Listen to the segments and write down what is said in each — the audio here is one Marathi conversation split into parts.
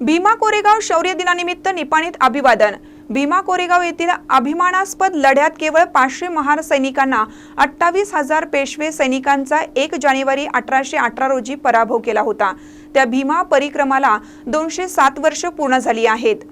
भीमा कोरेगाव शौर्य दिनानिमित्त निपाणीत अभिवादन. भीमा कोरेगाव येथील अभिमानास्पद लढ्यात केवळ पाचशे महार सैनिकांना अठ्ठावीस हजार पेशवे सैनिकांचा एक जानेवारी अठराशे अठरा रोजी पराभव केला होता. त्या भीमा परिक्रमाला दोनशे सात वर्ष पूर्ण झाली आहेत.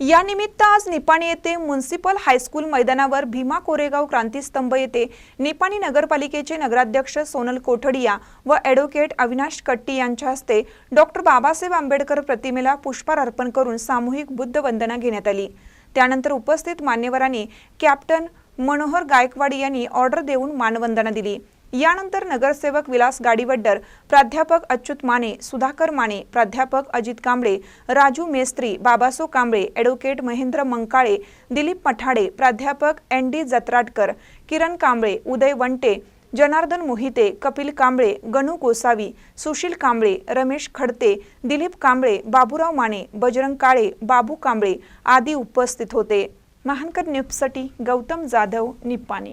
यानिमित्त आज निपाणी येथे म्युन्सिपल हायस्कूल मैदानावर भीमा कोरेगाव क्रांतीस्तंभ येथे निपाणी नगरपालिकेचे नगराध्यक्ष सोनल कोठडिया व ॲडव्होकेट अविनाश कट्टी यांच्या हस्ते डॉक्टर बाबासाहेब आंबेडकर प्रतिमेला पुष्पार अर्पण करून सामूहिक बुद्ध वंदना घेण्यात आली. त्यानंतर उपस्थित मान्यवरांनी कॅप्टन मनोहर गायकवाडी यांनी ऑर्डर देऊन मानवंदना दिली. यानंतर नगरसेवक विलास गाडीवड्डर प्राध्यापक अच्युत माने सुधाकर माने प्राध्यापक अजित कांबळे राजू मेस्त्री बाबासो कांबळे ॲडव्होकेट महेंद्र मंकाळे दिलीप मठाडे प्राध्यापक एन डी जत्राटकर किरण कांबळे उदय वंटे जनार्दन मोहिते कपिल कांबळे गणू गोसावी सुशील कांबळे रमेश खडते दिलीप कांबळे बाबूराव माने बजरंग काळे बाबू कांबळे आदी उपस्थित होते. महानकर न्यूजसाठी गौतम जाधव निप्पाणी.